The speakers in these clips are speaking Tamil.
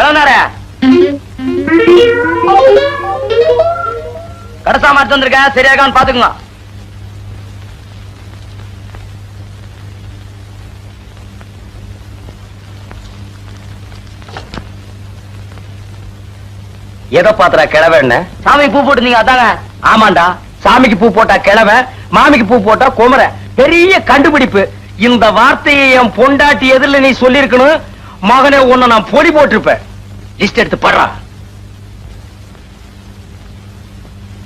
கிளம்புனாரே? கடைசா மாற்றி வந்திருக்கேன் சரியாகான்னு பாத்துக்குங்க. எதை பாத்துறா கிழவன் சாமிக்கு பூ போட்டுருந்தீங்க அதாங்க. ஆமாண்டா. சாமிக்கு பூ போட்டா கிழவ மாமிக்கு பூ போட்டா குமர. பெரிய கண்டுபிடிப்பு. இந்த வார்த்தையை என் பொண்டாட்டி எதிரில் நீ சொல்லிருக்கணும் மகனே உன்னை நான் பொடி போட்டிருப்பேன். லிஸ்ட் எடுத்து படுறா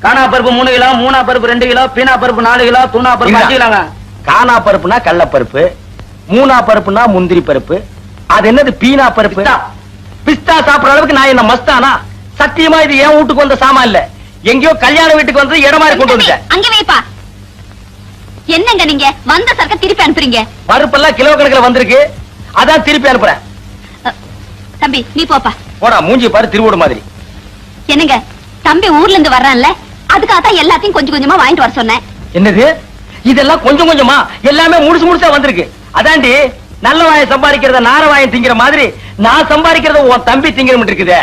காணா பருப்பு மூணு கிலோ மூணா பருப்பு ரெண்டு கிலோ பீனா பருப்பு நாலு கிலோ தூணா பருப்பு அஞ்சு கிலோங்க. காணா பருப்புனா பருப்பு மூணா பருப்புனா முந்திரி பருப்பு. அது என்னது பீனா பருப்பு? பிஸ்தா. சாப்பிடுற அளவுக்கு நான் என்ன மஸ்தானா? சத்தியமா இது என் வீட்டுக்கு வந்த சாமான் இல்ல. எங்கேயோ கல்யாண வீட்டுக்கு வந்து இடமா கொண்டு வந்துட்டேன். அங்க வைப்பா. என்னங்க நீங்க? வந்த சரக்க திருப்பி அனுப்புறீங்க. பருப்பெல்லாம் கிலோ கணக்குல வந்திருக்கு. அதான் திருப்பி அனுப்புறேன். தம்பி நீ போப்பா. போடா மூஞ்சி பாரு திருவோடு மாதிரி. என்னங்க தம்பி ஊர்ல இருந்து வர்றான்ல அதுக்காக தான் எல்லாத்தையும் கொஞ்சம் கொஞ்சமா வாங்கிட்டு வர சொன்னேன். என்னது? இதெல்லாம் கொஞ்சம் கொஞ்சமா? எல்லாமே முடிச்சு முடிச்சா வந்திருக்கு. அதாண்டி நல்ல வாயை சம்பாதிக்கிறத நார வாயை திங்கிற மாதிரி நான் சம்பாதிக்கிறத உன் தம்பி திங்கிற இருக்குதே.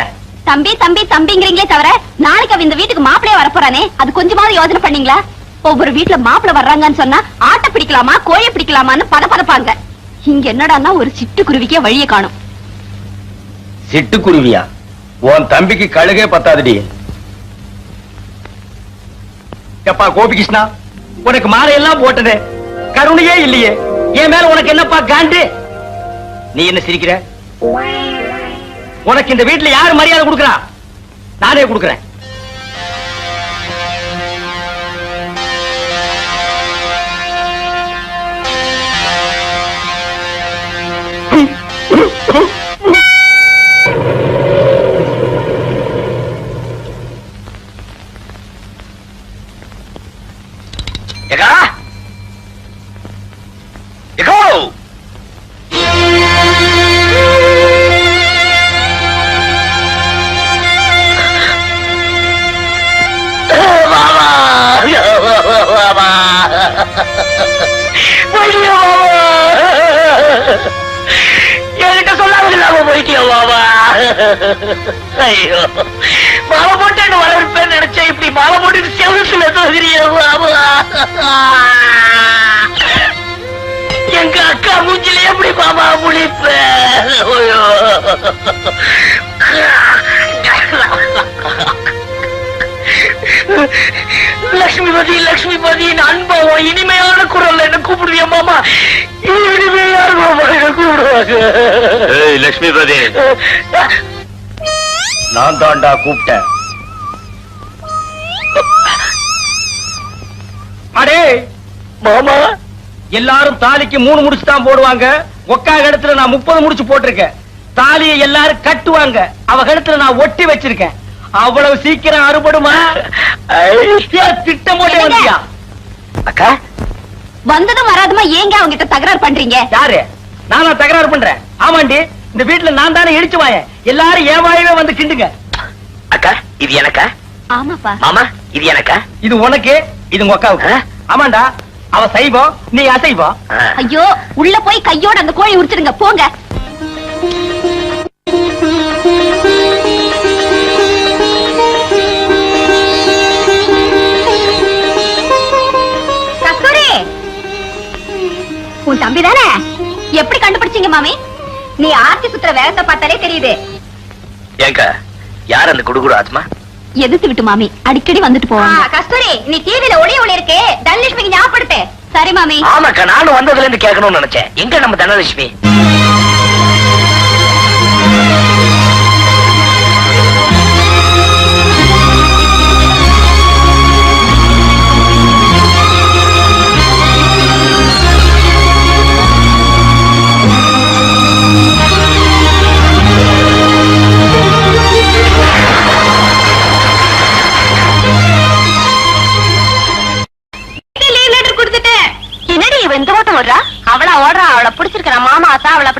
தம்பி தம்பி தம்பிங்கிறீங்களே தவிர நாளைக்கு அவன் இந்த வீட்டுக்கு மாப்பிளைய வரப்போறானே அது கொஞ்சமாவது யோசனை பண்ணீங்களா? ஒவ்வொரு வீட்டுல மாப்பிளை வர்றாங்கன்னு சொன்னா ஆட்டை பிடிக்கலாமா கோழி பிடிக்கலாமான்னு பதப்பதப்பாங்க இங்க என்னடான்னா ஒரு சிட்டுக்குருவிக்கே வழியை காணும். சிட்டுக்குருவியா? உன் தம்பிக்கு கழுகே பத்தாதுடி. எப்பா கோபிகிருஷ்ணா உனக்கு மாலை எல்லாம் போட்டது கருணையே இல்லையே. என் மேல உனக்கு என்னப்பா காண்டு? நீ என்ன சிரிக்கிற? உனக்கு இந்த வீட்டுல யாரு மரியாதை கொடுக்கறா? நானே கொடுக்கறேன். எகா என்கிட்ட சொல்லாம இல்லாம போயிட்டியா மாமா? ஐயோ மாலை போட்டு வளர்ப்பேன்னு நினைச்சேன் இப்படி மாலை போட்டு செவசுல தோகிறிய மாமா? எங்க அக்கா மூஞ்சில எப்படி மாமா முழிப்ப? லட்சுமிபதி லட்சுமிபதி அன்பவம் இனிமையான குரல்ல என்ன கூப்பிடுவியா மாமா? இனிமையான மாமா என்ன கூப்பிடுவாங்க? லட்சுமிபதி நான் தாண்டா கூப்பிட்டேன். அடே! மாமா? எல்லாரும் தாலிக்கு மூணு முடிச்சு தான் போடுவாங்க. ஒக்கா இடத்துல நான் முப்பது முடிச்சு போட்டிருக்கேன். தாலியை எல்லாரும் கட்டுவாங்க. அவ கழுத்துல நான் ஒட்டி வச்சிருக்கேன். அவ்வளவு சீக்கிரம் அறுபடுமா? திட்டம் போட்டே வந்தியா? அக்கா. வந்ததும் வராதுமா? ஏங்க அவங்க கிட்ட தகராறு பண்றீங்க? யாரு? நானா தகராறு பண்றேன். ஆமாண்டி இந்த வீட்டுல நான் தானே இடிச்சு வாயேன். எல்லாரும் என் வாயவே வந்து கிண்டுங்க. அக்கா இது எனக்கா? ஆமாப்பா. மாமா இது எனக்கா? இது உனக்கு இது உங்க அக்காவுக்கு. ஆமாண்டா அவ சைவம் நீ அசைவம். ஐயோ உள்ள போய் கையோட அந்த கோழி உரிச்சிடுங்க. போங்க. உன் தம்பி தானே எப்படி கண்டுபிடிச்சீங்க மாமி? நீ ஆர்த்தி சுத்துற வேகத்தை பார்த்தாலே தெரியுது. ஏங்கா யார் அந்த குடுகுடு ஆத்மா? எதிர்த்து விட்டு மாமி அடிக்கடி வந்துட்டு போவாங்க. கஸ்தூரி நீ டிவில ஒளி ஒளி இருக்கு தனலட்சுமிக்கு ஞாபகப்படுத்து. சரி மாமி. ஆமாக்கா நானும் வந்ததுல இருந்து கேட்கணும்னு நினைச்சேன். எங்க நம்ம தனலட்சுமி?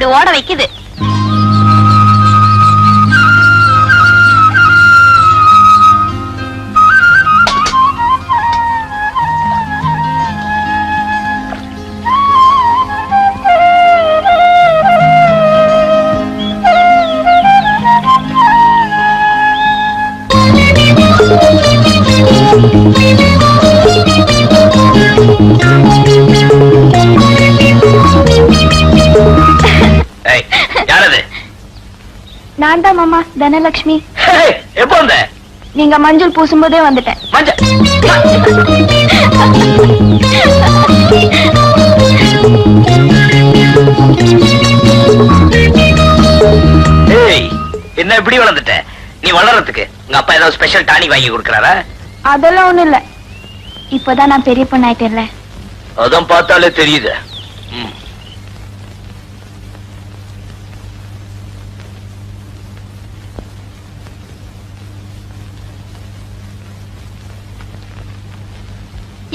இப்படி ஓட வைக்குது. நான் தான் மாமா தனலட்சுமி எப்போ வந்த? நீங்க மஞ்சள் பூசும்போதே வந்துட்டேன். என்ன இப்படி வளர்ந்துட்ட? நீ வளர்றதுக்கு உங்க அப்பா ஏதாவது ஸ்பெஷல் டானிக் வாங்கி கொடுக்கறாரா? அதெல்லாம் ஒண்ணும் இல்ல. இப்பதான் நான் பெரிய பொண்ணாயிட்டேன்ல. அதான் பார்த்தாலே தெரியுது. ம்.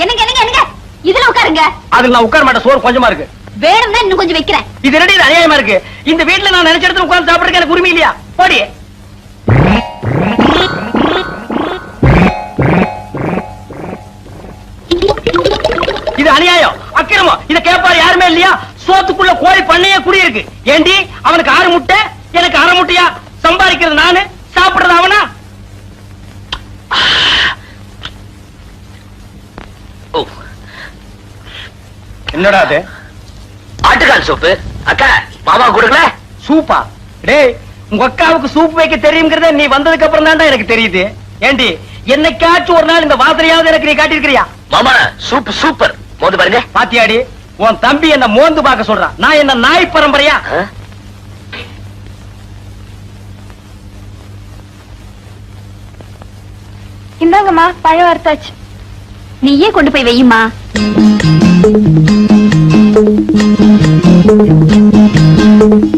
என்னங்க என்னங்க என்னங்க? இதுல உட்காருங்க. அதுக்கு நான் உட்கார மாட்டேன் சோறு கொஞ்சமா இருக்கு. வேணும்னா இன்னும் கொஞ்சம் வைக்கிறேன். இது ரெடி அநியாயமா இருக்கு? இந்த வீட்டுல நான் நினைச்ச இடத்துல உட்கார்ந்து சாப்பிடுறதுக்கு எனக்கு உரிமை இல்லையா? போடி. இது அநியாயம் அக்கிரமம். இத கேட்பாரு யாருமே இல்லையா? சோத்துக்குள்ள கோழி பண்ணையே குடி இருக்கு ஏண்டி அவனுக்கு ஆறு முட்டை எனக்கு அரை முட்டையா? சம்பாதிக்கிறது நானு சாப்பிடுறது அவனா? என்னடா அது? ஆட்டுக்கால் சோப்பு அக்கா மாமா கொடுக்கல? சூப்பா டேய் உங்க அக்காவுக்கு சூப் வைக்க தெரியுங்கிறத நீ வந்ததுக்கு அப்புறம் தான் எனக்கு தெரியுது. ஏண்டி என்னைக்காச்சும் ஒரு நாள் இந்த வாசனையாவது எனக்கு நீ காட்டியிருக்கிறியா? மாமா சூப் சூப்பர் மோந்து பாருங்க. பாத்தியாடி உன் தம்பி என்ன மோந்து பார்க்க சொல்றான். நான் என்ன நாய் பரம்பரையா? இந்தாங்கம்மா பழம் வறுத்தாச்சு. நீயே கொண்டு போய் வையுமா Thank you.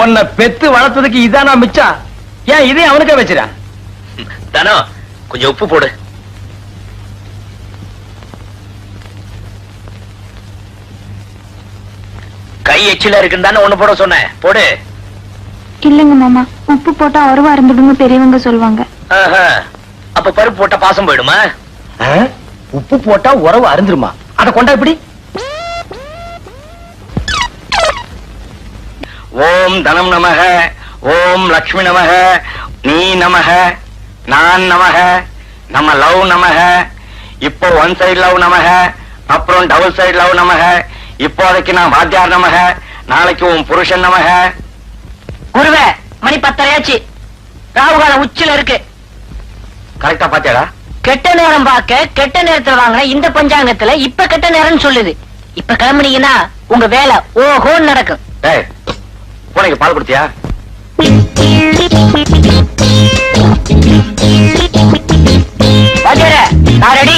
உன்னை பெத்து வளர்த்ததுக்கு இதானா மிச்சம் ஏன் இதே அவனுக்கே வச்சிரா தனோ கொஞ்சம் உப்பு போடு. கை எச்சில இருக்குன்னு தானே ஒண்ணு போட சொன்னேன். போடு. இல்லங்க மாமா உப்பு போட்டா உறவா இருந்துடுங்க பெரியவங்க சொல்லுவாங்க. ஆஹா. அப்ப பருப்பு போட்டா பாசம் போயிடுமா? உப்பு போட்டா உறவு அருந்துருமா? அத கொண்டா இப்படி? ஓம் தனம் நமக ஓம் லக்ஷ்மி நமக நீ நமக நான் நமக நம்ம லவ் நமக இப்போ ஒன் சைடு லவ் நமக அப்புறம் டபுள் சைடு லவ் நமக இப்போதைக்கு நான் வாத்தியார் நமக நாளைக்கு உன் புருஷன் நமக. குருவே மணி பத்தரையாச்சு. ராகுகாலம் உச்சில இருக்கு. கரெக்டா பாத்தியாடா? கெட்ட நேரம் பார்க்க கெட்ட நேரத்துல வாங்கின இந்த பஞ்சாங்கத்துல இப்ப கெட்ட நேரம்னு சொல்லுது. இப்ப கிளம்புனீங்கன்னா உங்க வேலை ஓஹோன்னு நடக்கும். பூனைக்கு பால் கொடுத்தியா? ரெடி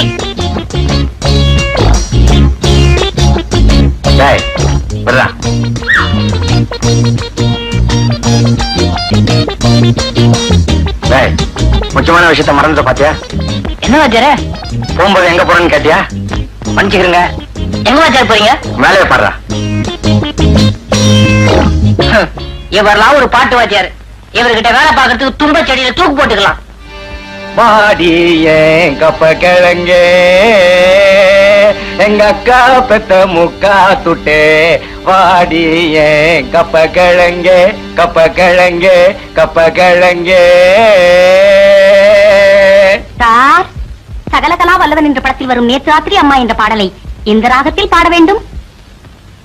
முக்கியமான விஷயத்த மறந்துட்ட பாத்தியா? என்ன வாத்தியாரே? போகும்போது எங்க போறேன்னு கேட்டியா? மன்னிச்சுக்கிறங்க எங்க வாத்தியார் போறீங்க? மேலே பாடுறா. இவரெல்லாம் ஒரு பாட்டு வாத்தியார். இவர்கிட்ட வேலை பார்க்கறதுக்கு தும்ப செடியில தூக்கு போட்டுக்கலாம். மாடி கப்ப கிழங்கே எங்க அக்கா பெத்த முக்கா துட்டே. வாடி ஏன் கப்ப கிழங்கே கப்ப கிழங்கே கப்ப கிழங்கே. சார் சகலகலா வல்லவன் என்ற படத்தில் வரும் நேற்று ராத்திரி அம்மா என்ற பாடலை எந்த ராகத்தில் பாட வேண்டும்?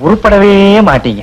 உருப்படவே மாட்டீங்க.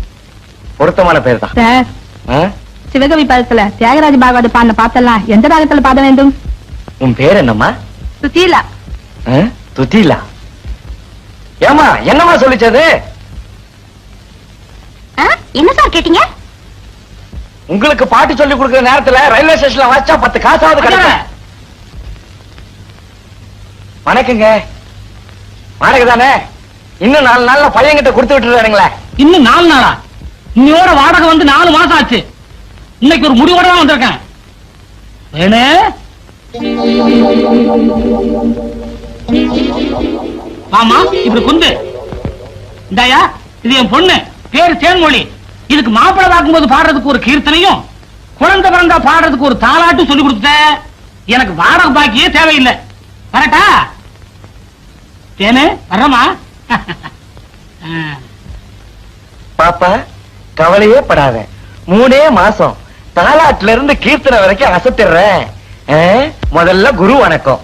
பொருத்தமான பேர் தான் சார்? சிவகவி பதத்துல தியாகராஜ பாகவத பாடின பாத்தெல்லாம் எந்த ராகத்துல பாட வேண்டும்? உன் பேர் என்னம்மா? சுசீலா? துதிலா ஏமா என்னம்மா சொல்லிச்சது? என்ன சார் கேட்டீங்க? உங்களுக்கு பாட்டு சொல்லி கொடுக்கிற நேரத்துல ரயில்வே ஸ்டேஷன்ல வச்சா பத்து காசாவது கிடைக்கும். வணக்கங்க. வாடகை தானே இன்னும் நாலு நாள்ல பையன்கிட்ட கொடுத்து விட்டுறாருங்களே இன்னும் நாலு நாளா? இன்னையோட வாடகை வந்து நாலு மாசம் ஆச்சு. இன்னைக்கு ஒரு முடிவோட தான் வந்திருக்கேன். வேணு? ஆமா இப்படி குந்து இந்தாயா இது என் பொண்ணு. பேரு தேன்மொழி. இதுக்கு மாப்பிள்ளை பார்க்கும்போது பாடுறதுக்கு ஒரு கீர்த்தனையும் குழந்தை பிறந்தா பாடுறதுக்கு ஒரு தாலாட்டும் சொல்லி கொடுத்த எனக்கு வாடகை பாக்கியே தேவையில்லை. கரெக்டா தேனு வர்றமா பாப்பா? கவலையே படாத. மூணே மாசம். தாலாட்டுல இருந்து கீர்த்தனை வரைக்கும் அசத்திடுறேன்? முதல்ல குரு வணக்கம்.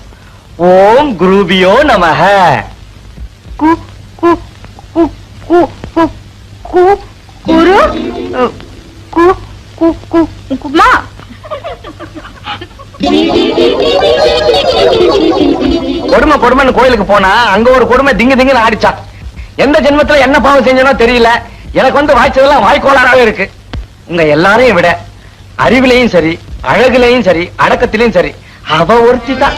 ஓம் குருபியோ நமஹ கு கு கு கு கு கு குரு? குமா? கொடுமை கொடுமைன்னு கோயிலுக்கு போனா அங்க ஒரு கொடுமை திங்கு திங்குன்னு ஆடிச்சான். எந்த ஜென்மத்துல என்ன பாவம் செஞ்சனோ தெரியல. எனக்கு வந்து வாய்ச்சதெல்லாம் வாய்க்கோளாறாவே இருக்கு. உங்க எல்லாரையும் விட அறிவிலையும் சரி அழகுலையும் சரி அடக்கத்திலையும் சரி அவ ஒருத்தி தான்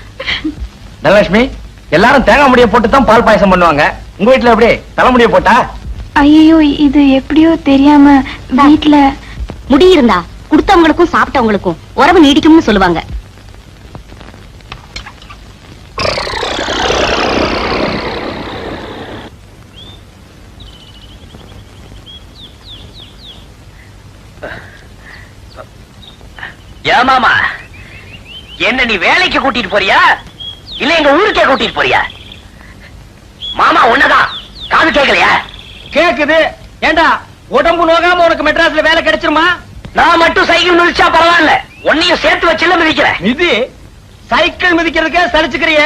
தனலட்சுமி எல்லாரும் தேங்காய் முடிய போட்டு தான் பால் பாயசம் பண்ணுவாங்க. உங்க வீட்டுல எப்படி? தலைமுடிய போட்டா? ஐயோ இது எப்படியோ தெரியாம வீட்ல முடி இருந்தா கொடுத்தவங்களுக்கும் சாப்பிட்டவங்களுக்கும் உறவு நீடிக்கும்னு சொல்லுவாங்க. ஏமாமா என்ன நீ வேலைக்கு கூட்டிட்டு போறியா? இல்ல எங்க ஊருக்கே கூட்டிட்டு போறியா? மாமா உன்னதான். காது கேட்கலையா கேக்குது. ஏண்டா உடம்பு நோகாம உனக்கு மெட்ராஸ்ல வேலை கிடைச்சிருமா? நான் மட்டும் சைக்கிள் மிதிச்சா பரவாயில்ல. உன்னையும் சேர்த்து வச்சுல மிதிக்கிறேன். நிதி சைக்கிள் மிதிக்கிறதுக்கே சலிச்சுக்கிறிய.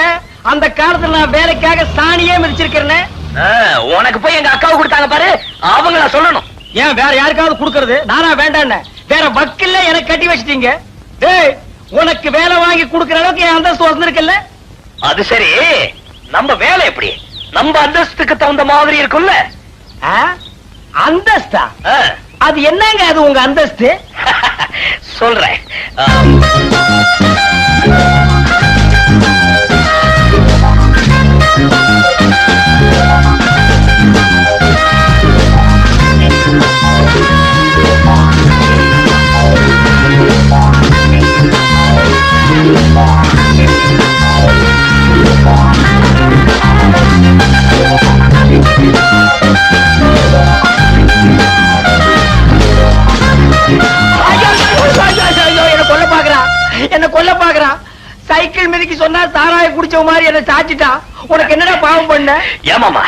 அந்த காலத்துல நான் வேலைக்காக சாணியே மிதிச்சிருக்கிறேன்னு ஆ, உனக்கு போய் எங்க அக்காவை கொடுத்தாங்க பாரு. அவங்கள சொல்லணும். ஏன் வேற யாருக்காவது கொடுக்கறது? நானா வேண்டான்னு. வேற வக்கில்ல எனக்கு கட்டி வச்சிட்டீங்க. டேய் உனக்கு வேலை வாங்கி கொடுக்கற அளவுக்கு என் அந்தஸ்து வந்திருக்குல்ல அது சரி. நம்ம வேலை எப்படி? நம்ம அந்தஸ்துக்கு தகுந்த மாதிரி இருக்கும்ல? அந்தஸ்தா? அது என்னங்க அது உங்க அந்தஸ்து? சொல்றேன். சொன்னா சாராய குடிச்ச மாதிரி என்ன சாச்சிட்டான் உனக்கு என்னடா பாவம் பண்ண? ஏமாமா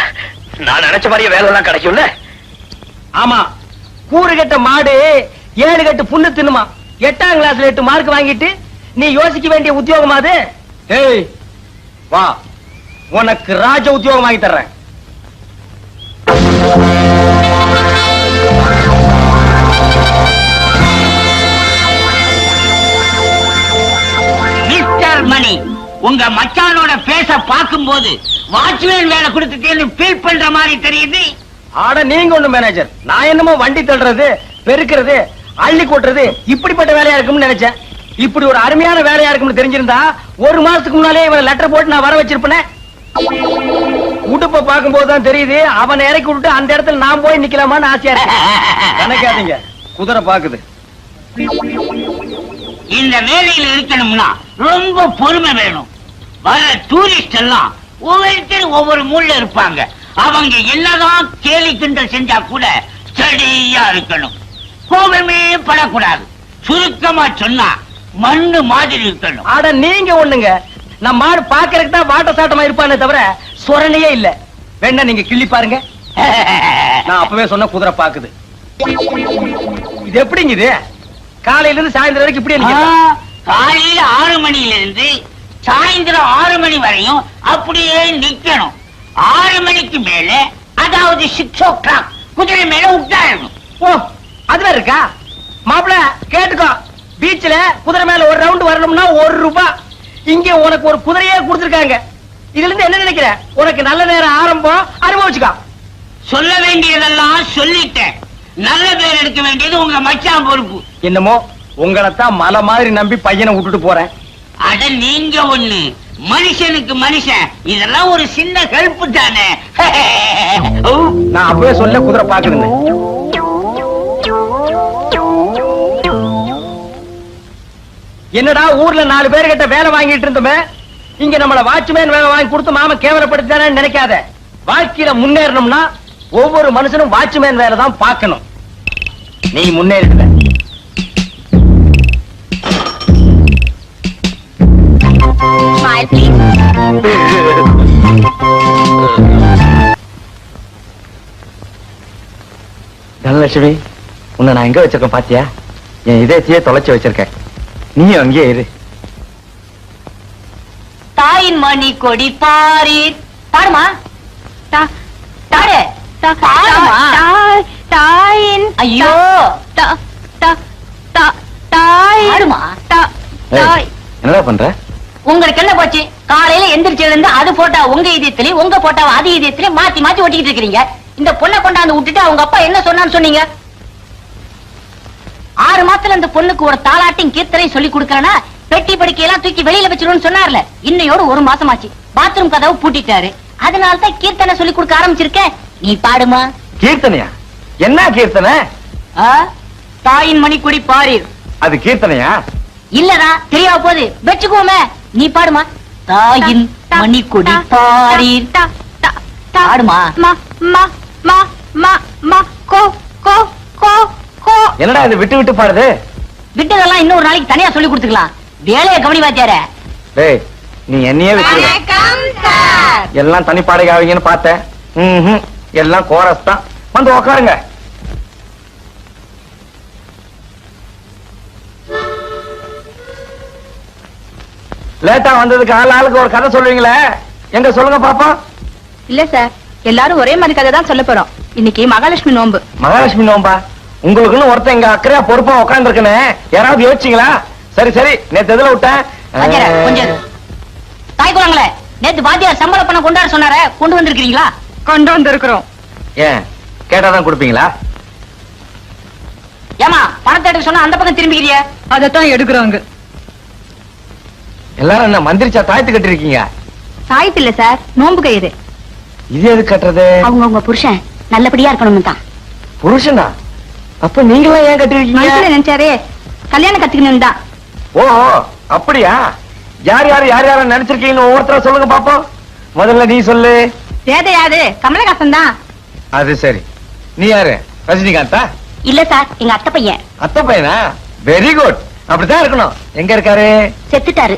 நான் நினைச்ச மாதிரியே வேலை எல்லாம் கிடைக்கும்ல? ஆமா கூறு கட்ட மாடு ஏழு கட்டு புண்ணு தின்னுமா? எட்டாம் கிளாஸ்ல எட்டு மார்க் வாங்கிட்டு நீ யோசிக்க வேண்டிய உத்தியோகமா அது? ஏய் வா உனக்கு ராஜ உத்தியோகம் வாங்கி தர்றேன். உங்க மச்சானோட பேச பார்க்கும்போது வாட்ச்மேன் வேலை கொடுத்துட்டேன்னு ஃபீல் பண்ற மாதிரி தெரியுது? ஆட நீங்க ஒண்ணு மேனேஜர் நான் என்னமோ வண்டி தள்ளுறது பெருக்கிறது அள்ளி கொட்டுறது இப்படிப்பட்ட வேலையா இருக்கும்னு நினைச்சேன். இப்படி ஒரு அருமையான வேலையா இருக்கும்னு தெரிஞ்சிருந்தா ஒரு மாசத்துக்கு முன்னாலே இவன் லெட்டர் போட்டு நான் வர வச்சிருப்பேனே. உடுப்ப பார்க்கும்போது தான் தெரியுது அவனை இறக்கி விட்டுட்டு அந்த இடத்துல நான் போய் நிக்கலாமான்னு ஆசையா நினைக்காதீங்க. குதிரை பாக்குது. இந்த வேலையில இருக்கணும்னா ரொம்ப பொறுமை வேணும். வர டூரிஸ்ட் எல்லாம் ஒவ்வொருத்தரும் ஒவ்வொரு மூலைல இருப்பாங்க. அவங்க என்னதான் கேலி கிண்டல் செஞ்சா கூட ஸ்டடியா இருக்கணும். கோபமே படக்கூடாது. சுருக்கமா சொன்னா மண்ணு மாதிரி இருக்கணும். ஆட நீங்க ஒண்ணுங்க. நம்ம மாடு பாக்குறதுக்கு தான் வாட்ட சாட்டமா இருப்பானே தவிர சொரணையே இல்ல. வேணா நீங்க கிள்ளி பாருங்க. நான் அப்பவே சொன்ன குதிரை பாக்குது. இது எப்படிங்க இது? காலையில இருந்து சாயந்தரம் வரைக்கும் இப்படி? காலையில ஆறு மணில இருந்து சாயந்தரம் ஆறு மணி வரையும் அப்படியே நிக்கணும். ஆறு மணிக்கு மேல அதாவது சிக்ஸ் ஓ கிளாக் குதிரை மேல உட்காரணும். ஓ அதுல இருக்கா? மாப்பிள கேட்டுக்கோ. பீச்ல குதிரை மேல ஒரு ரவுண்ட் வரணும்னா ஒரு ரூபாய் இங்க உனக்கு ஒரு குதிரையே கொடுத்திருக்காங்க. இதுல இருந்து என்ன நினைக்கிற? உனக்கு நல்ல நேரம் ஆரம்பம் அனுபவிச்சுக்கோ. சொல்ல வேண்டியதெல்லாம் சொல்லிட்டேன். நல்ல பேர் எடுக்க வேண்டியது உங்க மச்சான் பொறுப்பு. என்னமோ உங்களைத்தான் மலை மாதிரி நம்பி பையனை விட்டுட்டு போறேன். அட நீங்க ஒண்ணு. மனுஷனுக்கு மனுஷன். இதெல்லாம் ஒரு சின்ன ஹெல்ப் தானே. நான் அப்பவே சொல்ல குதிரை பாக்குறேன் என்னடா ஊர்ல நாலு பேர்கிட்ட வேலை வாங்கிட்டு இருந்தோமே? இங்க நம்மள வாட்ச்மேன் வேலை வாங்கி கொடுத்து மாம கேவலப்படுத்தானே நினைக்காத. வாழ்க்கையில முன்னேறணும்னா ஒவ்வொரு மனுஷனும் வாட்ச்மேன் வேலை தான் பார்க்கணும். நீ முன்னேறிடுவ. தனலட்சுமி உன்னை நான் எங்க வச்சிருக்கேன் பாத்தியா? என் இதயத்தையே தொலைச்சு வச்சிருக்கேன். நீயும் அங்கேயே இரு. தாயின் மணி கொடி பாரீர். தா- தாயின் ஐயோ! தா- தா- தா- தாயின் பாடுமா தா- தாய். என்னடா பண்ற? உங்களுக்கு என்ன போச்சு? காலையில எந்திரிச்சு இருந்து அது போட்டா உங்க இதயத்திலயும் உங்க போட்டா அது இதயத்திலயும் மாத்தி மாத்தி ஒட்டிக்கிட்டு இருக்கீங்க இந்த பொண்ணை கொண்டாந்து விட்டுட்டு அவங்க அப்பா என்ன சொன்னான்னு சொன்னீங்க? ஆறு மாசத்துல இந்த பொண்ணுக்கு ஒரு தாலாட்டையும் கீர்த்தனையும் சொல்லி கொடுக்கறனா பெட்டி படுக்கையெல்லாம் தூக்கி வெளியில வச்சிருன்னு சொன்னார்ல. இன்னையோட ஒரு மாசமாச்சு. பாத்ரூம் கதவு பூட்டிட்டாரு. அதனால தான் கீர்த்தனை சொல்லி கொடுக்க ஆரம்பிச்சிருக்கேன் நீ பாடுமா? கீர்த்தனையா? என்ன கீர்த்தனை? ஆ? தாயின் மணிக்குடி பாரீர். அது கீர்த்தனையா? இல்லடா தெரியாம போகுது. வச்சுக்கோமே. நீ பாடுமா? தாயின் தா- மணிக்குடி தா- பாரீர். பாடுமா மா மா மா மா மா கோ கோ கோ கோ. என்னடா இது விட்டு விட்டு பாடுது? விட்டதெல்லாம் இன்னொரு நாளைக்கு தனியா சொல்லி கொடுத்துக்கலாம். வேலையை கவனி வாத்தியார. டேய் நீ என்னையே வச்சு வணக்கம் சார். எல்லாம் தனி பாடகை ஆவீங்கன்னு பார்த்தேன். எல்லாம் கோரஸ் தான். வந்து உக்காருங்க. லேட்டா வந்ததுக்கு ஆள் ஆளுக்கு ஒரு கதை சொல்லுவீங்களே எங்க சொல்லுங்க பாப்போம். இல்ல சார். எல்லாரும் ஒரே மாதிரி கதை தான் சொல்ல போறோம். இன்னைக்கு மகாலட்சுமி நோன்பு. மகாலட்சுமி நோம்பா உங்களுக்குன்னு ஒருத்தன் எங்க அக்கறையா பொறுப்பா உட்கார்ந்து யாராவது யோசிச்சீங்களா? சரி சரி. நேத்து எதுல விட்டேன்? கொஞ்சம். தாய் குழந்தைங்களே நேத்து வாத்தியார் சம்பள பணம் கொண்டாட சொன்னாரே கொண்டு வந்திருக்கீங்களா கொண்டு வந்திருக்கிறோம். ஏன்? கேட்டாதான் கொடுப்பீங்களா? ஏமா பணத்தை எடுக்க சொன்னா அந்த பக்கம் திரும்பிக்கிறிய? அதத்தான் எடுக்கிறோங்க. எல்லாரும் என்ன மந்திரிச்சா தாய்த்து கட்டிருக்கீங்க? சாய்த்து இல்ல சார் நோன்பு கயிறு. இது எது கட்டுறது? அவங்க உங்க புருஷன் நல்லபடியா இருக்கணும்னு தான். புருஷனா? அப்ப நீங்களா ஏன் கட்டிருக்கீங்க? நினைச்சாரே கல்யாணம் கத்துக்கணும் தான். ஓ அப்படியா? யார் யார் யார் யார நினைச்சிருக்கீங்கன்னு ஒவ்வொருத்தரா சொல்லுங்க பாப்போம். முதல்ல நீ சொல்லு. வேத யாரு? கமலஹாசன் தான். அது சரி. நீ யாரு? ரஜினிகாந்தா? இல்ல சார் எங்க அத்தை பையன். அத்தை பையனா? வெரி குட் அப்படித்தான் இருக்கணும். எங்க இருக்காரு? செத்துட்டாரு.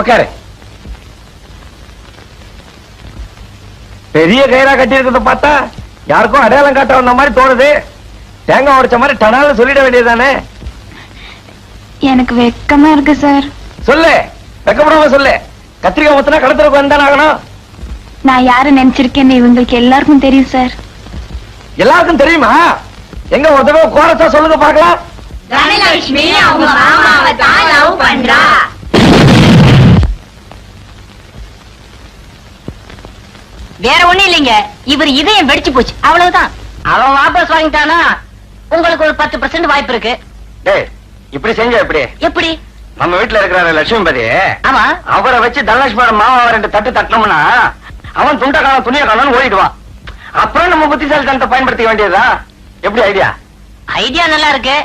உக்காரு. பெரிய கயிறா கட்டி இருக்கிறத பார்த்தா யாருக்கும் அடையாளம் காட்ட வந்த மாதிரி தோணுது. தேங்காய் உடைச்ச மாதிரி டனால சொல்லிட வேண்டியதுதானே? எனக்கு வெக்கமா இருக்கு சார். சொல்லு. வெக்கப்படாம சொல்லு. கத்திரிக்காய் மொத்தனா கடத்துறக்கு வந்தானே ஆகணும். நான் யாரை நினைச்சிருக்கேன்னு இவங்களுக்கு எல்லாருக்கும் தெரியும் சார். எல்லாருக்கும் தெரியுமா? எங்க ஒரு தடவை கோரஸா சொல்லுங்க பார்க்கலாம். தனலட்சுமி அவங்க மாமாவை தான் லவ் பண்றா. வேற ஒண்ணும் இல்லைங்க. இவர் இதயம் வெடிச்சு போச்சு. அவ்வளவுதான். அவன் வாபஸ் வாங்கிட்டானா? உங்களுக்கு ஒரு பத்து பர்சன்ட் வாய்ப்பு இருக்கு. டேய் இப்படி செஞ்ச எப்படி? எப்படி? நம்ம வீட்டுல இருக்கிற லட்சுமிபதி. ஆமா. அவரை வச்சு தனலட்சுமி மாமா ரெண்டு தட்டு தட்டினோம்னா அவன் துண்ட காலம் துணிய காலம்னு ஓடிடுவான். அப்புறம் நம்ம புத்திசாலித்தனத்தை பயன்படுத்திக்க வேண்டியதா எப்படி ஐடியா? ஐடியா நல்லா இருக்கு.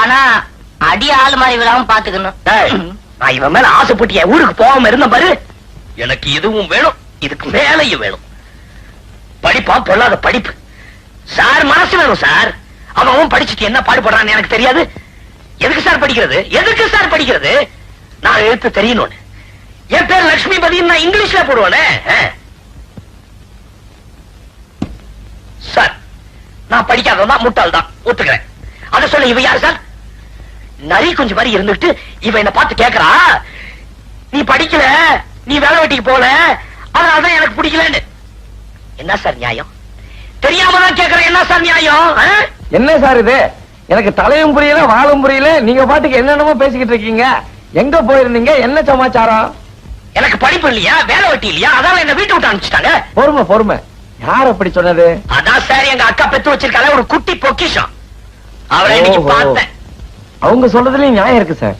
ஆனா அடி ஆள் மாதிரி விழாம பாத்துக்கணும். டேய், நான் இவன் மேல ஆசைப்பட்டு என் ஊருக்கு போகாம இருந்த பாரு. எனக்கு இதுவும் வேணும். இதுக்கு மேலையும் வேணும். படிப்பா பொல்லாத படிப்பு. சார் மனசு வேணும் சார். அவன் அவன் படிச்சுட்டு என்ன பாடுபடுறான்னு எனக்கு தெரியாது. எதுக்கு சார் படிக்கிறது? எதுக்கு சார் படிக்கிறது? நான் எழுத்து தெரியணும்னு. என் பேர் லட்சுமி பதின்னு நான் இங்கிலீஷ்ல போடுவானே. சார் நான் படிக்காதான் முட்டாள் தான். ஒத்துக்கிறேன். அத சொல்ல இவ யார் சார்? நரி கொஞ்சம் மாதிரி இருந்துட்டு இவ என்ன பார்த்து கேக்குறா. நீ படிக்கல நீ வேலை வெட்டிக்கு போல அதனாலதான் எனக்கு பிடிக்கலன்னு. என்ன சார் நியாயம்? தெரியாம தான் கேக்குறேன் என்ன சார் நியாயம்? என்ன சார் இது? எனக்கு தலையும் புரியல வாழும் புரியல. நீங்க பாட்டுக்கு என்னென்னமோ பேசிக்கிட்டு இருக்கீங்க. எங்க போயிருந்தீங்க? என்ன சமாச்சாரம்? எனக்கு படிப்பு இல்லையா? வேலை வெட்டி இல்லையா? அதான் என்ன வீட்டு விட்டு அனுப்பிச்சிட்டாங்க. பொறுமை பொறுமை. யார் அப்படி சொன்னது? அதான் சார் எங்க அக்கா பெத்து வச்சிருக்கால ஒரு குட்டி பொக்கிஷம். அவரை இன்னைக்கு. பார்த்தேன். அவங்க சொல்றதுலயும் நியாயம் இருக்கு சார்.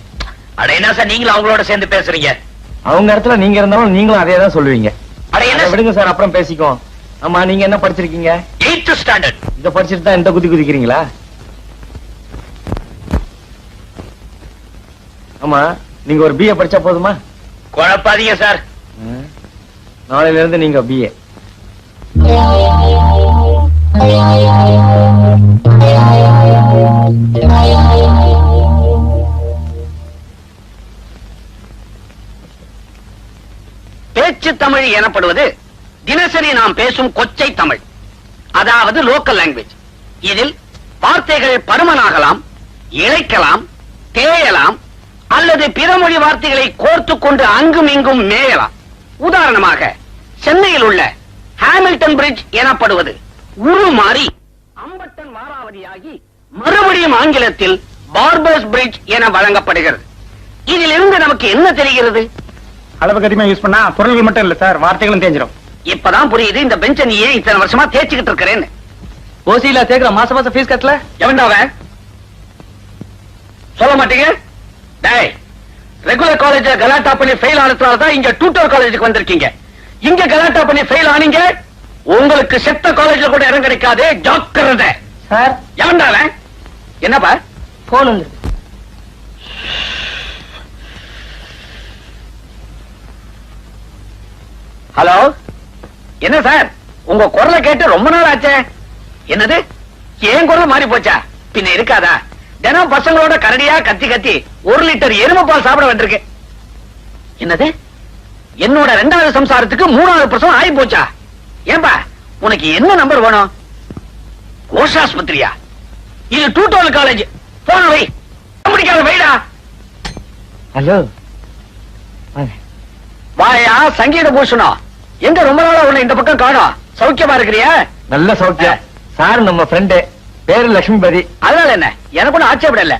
அட என்ன சார் நீங்களும் அவங்களோட சேர்ந்து பேசுறீங்க? அவங்க இடத்துல நீங்க இருந்தாலும் நீங்களும் அதே தான் சொல்லுவீங்க. அட என்ன? விடுங்க சார் அப்புறம் பேசிக்குவோம். ஆமா நீங்க என்ன படிச்சிருக்கீங்க? Eighth standard. இத படிச்சுட்டு தான் இந்த குதி குதிக்கிறீங்களா? ஆமா நீங்க ஒரு பிஏ படிச்சா போதுமா? குழப்பாதீங்க சார். நாளையில இருந்து நீங்க பிஏ அச்சு தமிழ் எனப்படுவது தினசரி நாம் பேசும் கொச்சை தமிழ். அதாவது லோக்கல் லாங்குவேஜ் இதில் வார்த்தைகள் பருமனாகலாம் இழைக்கலாம் தேயலாம் அல்லது பிற மொழி வார்த்தைகளை கோர்த்து கொண்டு அங்கும் இங்கும் மேயலாம். உதாரணமாக சென்னையில் உள்ள ஹாமில்டன் பிரிட்ஜ் எனப்படுவது உருமாறி அம்பட்டன் மாறாவதியாகி மறுபடியும் ஆங்கிலத்தில் பார்பர்ஸ் பிரிட்ஜ் என வழங்கப்படுகிறது. இதிலிருந்து நமக்கு என்ன தெரிகிறது? அளவுக்கு அதிகமா யூஸ் பண்ணா பொருள்கள் மட்டும் இல்ல சார் வார்த்தைகளும் தேஞ்சிரும். இப்பதான் புரியுது இந்த பெஞ்ச நீ ஏன் இத்தனை வருஷமா தேய்ச்சிக்கிட்டு இருக்கிறேன்னு. ஓசியில சேர்க்கிற மாசம் மாசம் ஃபீஸ் கட்டல? எவன்டா அவன்? சொல்ல மாட்டீங்க? டேய் ரெகுலர் காலேஜ் கலாட்டா பண்ணி ஃபெயில் ஆனதுனால தான் இங்க டூட்டர் காலேஜுக்கு வந்திருக்கீங்க. இங்க கலாட்டா பண்ணி ஃபெயில் ஆனீங்க உங்களுக்கு செத்த காலேஜ்ல கூட இடம் கிடைக்காது ஜாக்கிரதை. சார். எவன்டா அவன்? என்னப்பா? போன் வந்து ஹலோ? என்ன சார்? உங்க குரலை கேட்டு ரொம்ப நாள் ஆச்சே. என்னது? ஏன் குரல் மாறி போச்சா? பின்ன இருக்காதா? தினம் பசங்களோட கரடியா கத்தி கத்தி ஒரு லிட்டர் எருமை பால் சாப்பிட வேண்டியிருக்கு என்னது? என்னோட ரெண்டாவது சம்சாரத்துக்கு மூணாவது பிரசவம் ஆகி போச்சா? ஏன்பா உனக்கு என்ன நம்பர் வேணும்? கோஷாஸ்பத்திரியா இது டூ டோல் காலேஜ் போன வை. முடிக்காத வைடா. ஹலோ? வாயா சங்கீத பூஷணம் எங்க ரொம்ப நாளா உன்னை இந்த பக்கம் காணோம்? சௌக்கியமா இருக்கிறியா? நல்ல சௌக்கியம். சார் நம்ம ஃப்ரெண்டு பேரு லட்சுமிபதி. அதனால என்ன? எனக்கு ஒண்ணும் ஆட்சேபம் இல்ல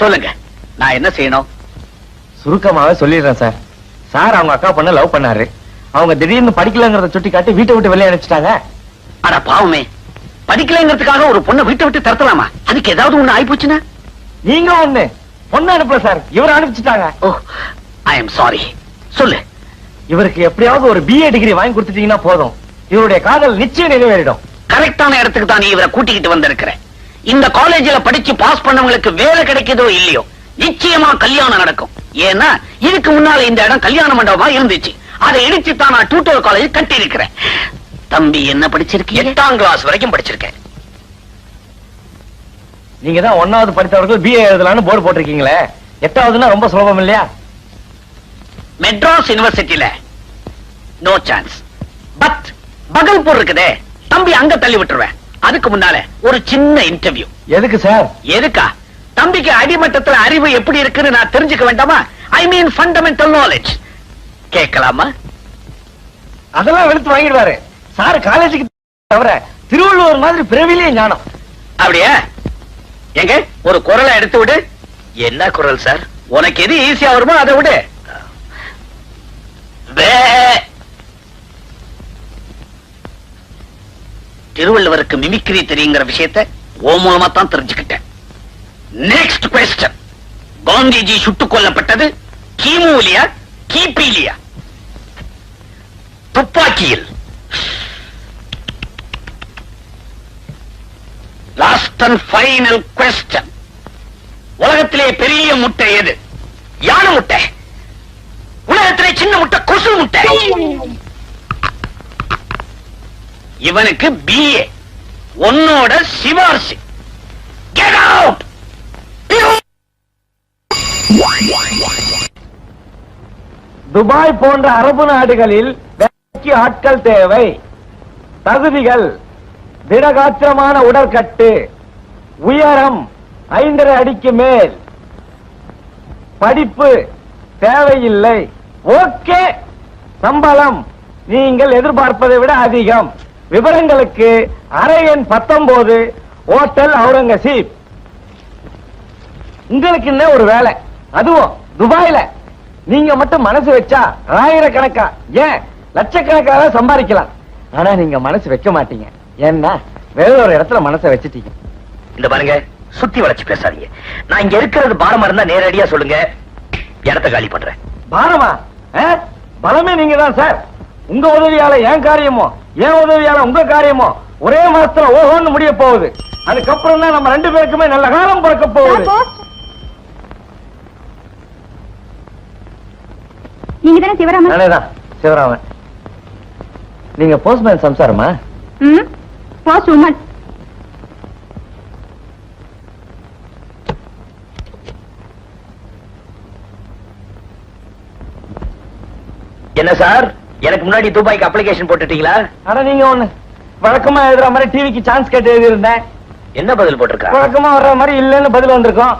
சொல்லுங்க நான் என்ன செய்யணும்? சுருக்கமாவே சொல்லிடுறேன் சார். சார் அவங்க அக்கா பொண்ண லவ் பண்ணாரு. அவங்க திடீர்னு படிக்கலங்கிறத சுட்டி காட்டி வீட்டை விட்டு வெளியே அனுப்பிச்சிட்டாங்க. அட பாவமே. படிக்கலைங்கிறதுக்காக ஒரு பொண்ணை விட்டு விட்டு தரத்தலாமா? அதுக்கு ஏதாவது ஒண்ணு ஆயிப்போச்சுன்னா? நீங்க ஒண்ணு. பொண்ணு அனுப்பல சார். இவர் அனுப்பிச்சிட்டாங்க. ஓ ஐ எம் சாரி சொல்லு. இவருக்கு எப்படியாவது ஒரு பிஏ டிகிரி வாங்கி கொடுத்துட்டீங்கன்னா போதும். இவருடைய காதல் நிச்சயம் நிறைவேறிடும். கரெக்டான இடத்துக்கு தான் இவரை கூட்டிக்கிட்டு வந்திருக்கிற. இந்த காலேஜ்ல படிச்சு பாஸ் பண்ணவங்களுக்கு வேலை கிடைக்குதோ இல்லையோ நிச்சயமா கல்யாணம் நடக்கும். ஏன்னா இதுக்கு முன்னால இந்த இடம் கல்யாண மண்டபமா இருந்துச்சு. அதை இடிச்சு தான் நான் டூட்டோர் காலேஜ் கட்டி இருக்கிறேன் தம்பி என்ன படிச்சிருக்கீங்க? எட்டாம் கிளாஸ் வரைக்கும் படிச்சிருக்கேன். நீங்க தான் ஒன்னாவது படித்தவர்கள் பிஏ எழுதலாம்னு போர்டு போட்டிருக்கீங்களே. எட்டாவதுன்னா ரொம்ப சுலபம் இல்லையா? மெட்ராஸ் யுனிவர்சிட்டியில நோ சான்ஸ் பட் பகல்பூர் இருக்குதே. தம்பி அங்க தள்ளி விட்டுருவேன். அதுக்கு முன்னால ஒரு சின்ன இன்டர்வியூ எதுக்கு சார் எதுக்கா? தம்பிக்கு அடிமட்டத்துல அறிவு எப்படி இருக்குன்னு நான் தெரிஞ்சுக்க வேண்டாமா? ஐ மீன் ஃபண்டமெண்டல் நாலேஜ் கேட்கலாமா? அதெல்லாம் வெளுத்து வாங்கிடுவாரு. சார் காலேஜுக்கு தவிர திருவள்ளுவர் மாதிரி பிறவிலேயே ஞானம். அப்படியா? எங்க? ஒரு குரலை எடுத்து விடு. என்ன குரல் சார் உனக்கு எது ஈஸியா வருமோ அதை விடு வே. திருவள்ளுவருக்கு மிமிக்ரி தெரியுங்கிற விஷயத்த ஓ மூலமா தான் தெரிஞ்சுக்கிட்டேன். நெக்ஸ்ட் கொஸ்டன் காந்திஜி சுட்டுக் கொல்லப்பட்டது கிமுலியா கிபிலியா துப்பாக்கியில். லாஸ்ட் அண்ட் ஃபைனல் கொஸ்டன் உலகத்திலே பெரிய முட்டை எது? யானை முட்டை. உலகத்திலே சின்ன முட்டை கொசு முட்டை. இவனுக்கு பிஏ உன்னோட சிவார்சி கெட் அவுட் துபாய் போன்ற அரபு நாடுகளில் வேலைக்கு ஆட்கள் தேவை. தகுதிகள் திடகாத்திரமான உடற்கட்டு உயரம் ஐந்தரை அடிக்கு மேல். படிப்பு தேவையில்லை. ஓகே சம்பளம் நீங்கள் எதிர்பார்ப்பதை விட அதிகம். விவரங்களுக்கு அறை எண் பத்தொன்பது ஹோட்டல் அவுரங்கசீப். உங்களுக்கு என்ன ஒரு வேலை? அதுவும் துபாயில. நீங்க மட்டும் மனசு வச்சா ஆயிரக்கணக்கா? ஏன்? லட்சக்கணக்காக சம்பாதிக்கலாம். ஆனா நீங்க மனசு வைக்க மாட்டீங்க. ஏன்னா வேற ஒரு இடத்துல மனசை வச்சுட்டீங்க. இந்த பாருங்க சுத்தி வளைச்சு பேசாதீங்க. நான் இங்க இருக்கிறது பாரமா இருந்தா நேரடியா சொல்லுங்க. இடத்த காலி பண்றேன். பாரமா? பலமே நீங்க தான் சார். உங்க உதவியால என் காரியமோ என் உதவியால உங்க காரியமோ ஒரே மாசத்துல ஓஹோன்னு முடிய போகுது. அதுக்கப்புறம் தான் நம்ம ரெண்டு பேருக்குமே நல்ல காலம் பிறக்க போகுது. நீங்க தானே சிவராமன்? நானேதான் சிவராமன். நீங்க போஸ்ட்மேன் சம்சாரமா? ம் போஸ்ட் உமன் என்ன சார்? எனக்கு முன்னாடி துபாய்க்கு அப்ளிகேஷன் போட்டுட்டீங்களா? ஆனா நீங்க ஒண்ணு வழக்கமா எழுதுற மாதிரி டிவிக்கு சான்ஸ் கேட்டு எழுதி இருந்தேன் என்ன பதில் போட்டிருக்கா? வழக்கமா வர்ற மாதிரி இல்லைன்னு பதில் வந்திருக்கோம்.